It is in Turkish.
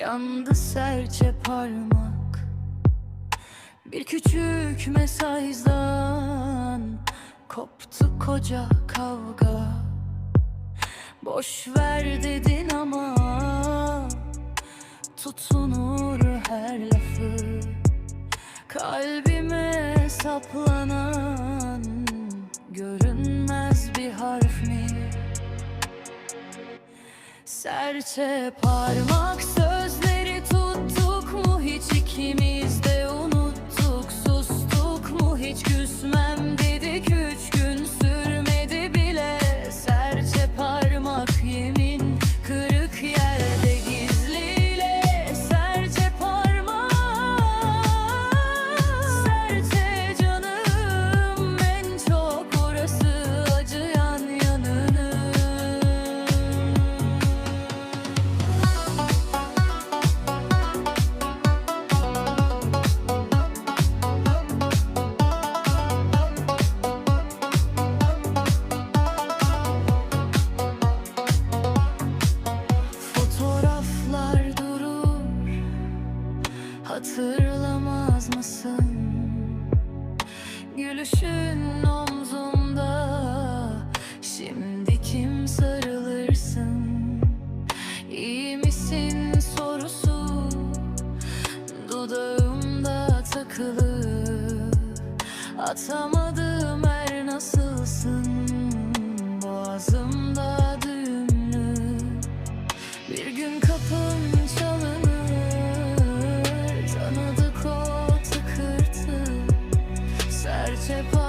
Yandı serçe parmak. Bir küçük mesajdan Koptu koca kavga. Boş ver dedin ama Tutunur her lafı. Kalbime saplanan Görünmez bir harf mi? Serçe parmak sözleri Hatırlamaz mısın? Gülüşün omzumda Şimdi kim sarılırsın? İyi misin sorusu Dudağımda takılı Atamam serce po